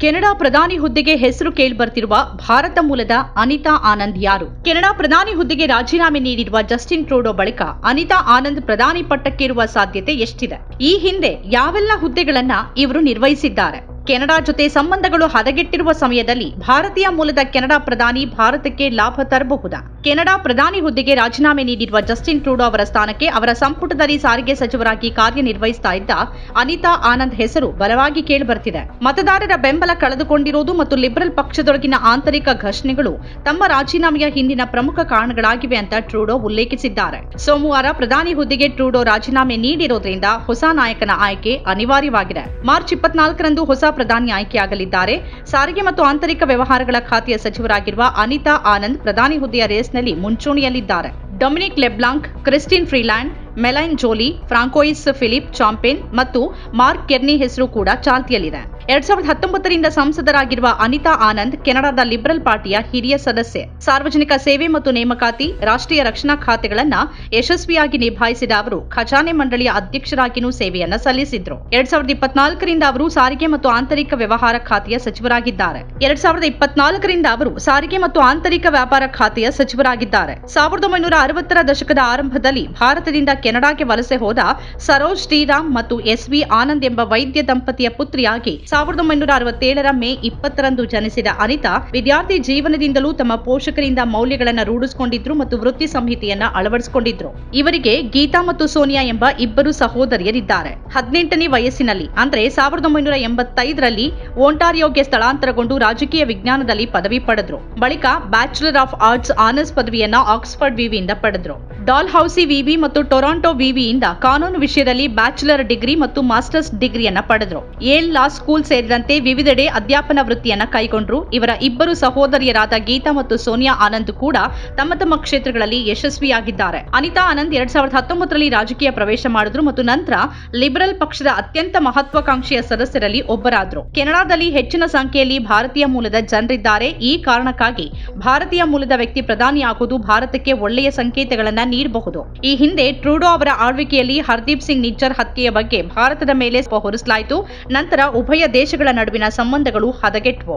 Canada ಪ್ರಧಾನಿ ಹುದ್ದೆಗೆ ಹೆಸರು ಕೇಳಿಬರ್ತಿರುವ ಭಾರತ ಮೂಲದ ಅನಿತಾ ಆನಂದ್ ಯಾರು? ಕೆನಡಾ ಪ್ರಧಾನಿ ಹುದ್ದೆಗೆ ರಾಜೀನಾಮೆ ನೀಡಿರುವ ಜಸ್ಟಿನ್ ಟ್ರೂಡೋ ಬಳಿಕ ಅನಿತಾ ಆನಂದ್ ಪ್ರಧಾನಿ ಪಟ್ಟಕ್ಕೇರುವ ಸಾಧ್ಯತೆ ಎಷ್ಟಿದೆ? ಈ ಹಿಂದೆ ಯಾವೆಲ್ಲ ಹುದ್ದೆಗಳನ್ನ ಇವರು ನಿರ್ವಹಿಸಿದ್ದಾರೆ? ಕೆನಡಾ ಜೊತೆ ಸಂಬಂಧಗಳು ಹದಗೆಟ್ಟಿರುವ ಸಮಯದಲ್ಲಿ ಭಾರತೀಯ ಮೂಲದ ಕೆನಡಾ ಪ್ರಧಾನಿ ಭಾರತಕ್ಕೆ ಲಾಭ ತರಬಹುದಾ? ಕೆನಡಾ ಪ್ರಧಾನಿ ಹುದ್ದೆಗೆ ರಾಜೀನಾಮೆ ನೀಡಿರುವ ಜಸ್ಟಿನ್ ಟ್ರೂಡೋ ಅವರ ಸ್ಥಾನಕ್ಕೆ ಅವರ ಸಂಪುಟದಲ್ಲಿ ಸಾರಿಗೆ ಸಚಿವರಾಗಿ ಕಾರ್ಯನಿರ್ವಹಿಸ್ತಾ ಇದ್ದ ಅನಿತಾ ಆನಂದ್ ಹೆಸರು ಬಲವಾಗಿ ಕೇಳಿಬರ್ತಿದೆ. ಮತದಾರರ ಬೆಂಬಲ ಕಳೆದುಕೊಂಡಿರುವುದು ಮತ್ತು ಲಿಬರಲ್ ಪಕ್ಷದೊಳಗಿನ ಆಂತರಿಕ ಘರ್ಷಣೆಗಳು ತಮ್ಮ ರಾಜೀನಾಮೆಯ ಹಿಂದಿನ ಪ್ರಮುಖ ಕಾರಣಗಳಾಗಿವೆ ಅಂತ ಟ್ರೂಡೋ ಉಲ್ಲೇಖಿಸಿದ್ದಾರೆ. ಸೋಮವಾರ ಪ್ರಧಾನಿ ಹುದ್ದೆಗೆ ಟ್ರೂಡೋ ರಾಜೀನಾಮೆ ನೀಡಿರೋದ್ರಿಂದ ಹೊಸ ನಾಯಕನ ಆಯ್ಕೆ ಅನಿವಾರ್ಯವಾಗಿದೆ. ಮಾರ್ಚ್ ಇಪ್ಪತ್ನಾಲ್ಕರಂದು ಹೊಸ ಪ್ರಧಾನಿ ಆಯ್ಕೆಯಾಗಲಿದ್ದಾರೆ. ಸಾರಿಗೆ ಮತ್ತು ಆಂತರಿಕ ವ್ಯವಹಾರಗಳ ಖಾತೆಯ ಸಚಿವರಾಗಿರುವ ಅನಿತಾ ಆನಂದ್ ಪ್ರಧಾನಿ ಹುದ್ದೆಯ ರೇಸ್ನಲ್ಲಿ ಮುಂಚೂಣಿಯಲ್ಲಿದ್ದಾರೆ. Dominic LeBlanc Chrystia Freeland Melanie Joly, Francois, Philippe, Champagne ಮತ್ತು ಮಾರ್ಕ್ ಕೆರ್ನಿ ಹೆಸರು ಕೂಡ ಚಾಲ್ತಿಯಲ್ಲಿದೆ. ಎರಡ್ ಸಾವಿರದ ಹತ್ತೊಂಬತ್ತರಿಂದ ಸಂಸದರಾಗಿರುವ ಅನಿತಾ ಆನಂದ್ ಕೆನಡಾದ ಲಿಬರಲ್ ಪಾರ್ಟಿಯ ಹಿರಿಯ ಸದಸ್ಯೆ. ಸಾರ್ವಜನಿಕ ಸೇವೆ ಮತ್ತು ನೇಮಕಾತಿ, ರಾಷ್ಟ್ರೀಯ ರಕ್ಷಣಾ ಖಾತೆಗಳನ್ನ ಯಶಸ್ವಿಯಾಗಿ ನಿಭಾಯಿಸಿದ ಅವರು ಖಜಾನೆ ಮಂಡಳಿಯ ಅಧ್ಯಕ್ಷರಾಗಿಯೂ ಸೇವೆಯನ್ನ ಸಲ್ಲಿಸಿದ್ರು. ಎರಡ್ ಸಾವಿರದ ಇಪ್ಪತ್ನಾಲ್ಕರಿಂದ ಅವರು ಸಾರಿಗೆ ಮತ್ತು ಆಂತರಿಕ ವ್ಯವಹಾರ ಖಾತೆಯ ಸಚಿವರಾಗಿದ್ದಾರೆ. ಎರಡ್ ಸಾವಿರದ ಇಪ್ಪತ್ನಾಲ್ಕರಿಂದ ಅವರು ಸಾರಿಗೆ ಮತ್ತು ಆಂತರಿಕ ವ್ಯಾಪಾರ ಖಾತೆಯ ಸಚಿವರಾಗಿದ್ದಾರೆ. ಸಾವಿರದ ಒಂಬೈನೂರ ಅರವತ್ತರ ದಶಕದ ಆರಂಭದಲ್ಲಿ ಭಾರತದಿಂದ ಕೆನಡಾಗೆ ವಲಸೆ ಹೋದ ಸರೋಜ್ ಶ್ರೀರಾಮ್ ಮತ್ತು ಎಸ್ ವಿ ಆನಂದ್ ಎಂಬ ವೈದ್ಯ ದಂಪತಿಯ ಪುತ್ರಿಯಾಗಿ ಸಾವಿರದ ಒಂಬೈನೂರ ಅರವತ್ತೇಳರ ಮೇ ಇಪ್ಪತ್ತರಂದು ಜನಿಸಿದ ಅನಿತಾ, ವಿದ್ಯಾರ್ಥಿ ಜೀವನದಿಂದಲೂ ತಮ್ಮ ಪೋಷಕರಿಂದ ಮೌಲ್ಯಗಳನ್ನು ರೂಢಿಸಿಕೊಂಡಿದ್ರು ಮತ್ತು ವೃತ್ತಿ ಸಂಹಿತೆಯನ್ನ ಅಳವಡಿಸಿಕೊಂಡಿದ್ರು. ಇವರಿಗೆ ಗೀತಾ ಮತ್ತು ಸೋನಿಯಾ ಎಂಬ ಇಬ್ಬರು ಸಹೋದರಿಯರಿದ್ದಾರೆ. ಹದಿನೆಂಟನೇ ವಯಸ್ಸಿನಲ್ಲಿ, ಅಂದ್ರೆ ಸಾವಿರದ ಒಂಬೈನೂರ ಎಂಬತ್ತೈದರಲ್ಲಿ ಓಂಟಾರಿಯೋಗೆ ಸ್ಥಳಾಂತರಗೊಂಡು ರಾಜಕೀಯ ವಿಜ್ಞಾನದಲ್ಲಿ ಪದವಿ ಪಡೆದ್ರು. ಬಳಿಕ ಬ್ಯಾಚುಲರ್ ಆಫ್ ಆರ್ಟ್ಸ್ ಆನರ್ಸ್ ಪದವಿಯನ್ನ ಆಕ್ಸ್ಫರ್ಡ್ ವಿವಿಯಿಂದ ಪಡೆದ್ರು. ಡಾಲ್ ಹೌಸಿ ವಿವಿ ಮತ್ತು ಟೊರಾಂಟೊ ವಿವಿಯಿಂದ ಕಾನೂನು ವಿಷಯದಲ್ಲಿ ಬ್ಯಾಚುಲರ್ ಡಿಗ್ರಿ ಮತ್ತು ಮಾಸ್ಟರ್ಸ್ ಡಿಗ್ರಿಯನ್ನ ಪಡೆದರು. ಏಲ್ ಲಾ ಸ್ಕೂಲ್ ಸೇರಿದಂತೆ ವಿವಿಧೆಡೆ ಅಧ್ಯಾಪನ ವೃತ್ತಿಯನ್ನ ಕೈಗೊಂಡ್ರು. ಇವರ ಇಬ್ಬರು ಸಹೋದರಿಯರಾದ ಗೀತಾ ಮತ್ತು ಸೋನಿಯಾ ಆನಂದ್ ಕೂಡ ತಮ್ಮ ತಮ್ಮ ಕ್ಷೇತ್ರಗಳಲ್ಲಿ ಯಶಸ್ವಿಯಾಗಿದ್ದಾರೆ. ಅನಿತಾ ಆನಂದ್ ಎರಡ್ ಸಾವಿರದ ಹತ್ತೊಂಬತ್ತರಲ್ಲಿ ರಾಜಕೀಯ ಪ್ರವೇಶ ಮಾಡಿದ್ರು ಮತ್ತು ನಂತರ ಲಿಬರಲ್ ಪಕ್ಷದ ಅತ್ಯಂತ ಮಹತ್ವಾಕಾಂಕ್ಷೆಯ ಸದಸ್ಯರಲ್ಲಿ ಒಬ್ಬರಾದ್ರು. ಕೆನಡಾದಲ್ಲಿ ಹೆಚ್ಚಿನ ಸಂಖ್ಯೆಯಲ್ಲಿ ಭಾರತೀಯ ಮೂಲದ ಜನರಿದ್ದಾರೆ. ಈ ಕಾರಣಕ್ಕಾಗಿ ಭಾರತೀಯ ಮೂಲದ ವ್ಯಕ್ತಿ ಪ್ರಧಾನಿಯಾಗುವುದು ಭಾರತಕ್ಕೆ ಒಳ್ಳೆಯ ಸಂಕೇತಗಳನ್ನ ನೀಡಬಹುದು. ಈ ಹಿಂದೆ ಟ್ರೂಡೋ ಅವರ ಆಳ್ವಿಕೆಯಲ್ಲಿ ಹರ್ದೀಪ್ ಸಿಂಗ್ ನಿಜ್ಜರ್ ಹತ್ಯೆಯ ಬಗ್ಗೆ ಭಾರತದ ಮೇಲೆ ಹೊರಿಸಲಾಯಿತು. ನಂತರ ಉಭಯ ದೇಶಗಳ ನಡುವಿನ ಸಂಬಂಧಗಳು ಹದಗೆಟ್ವು.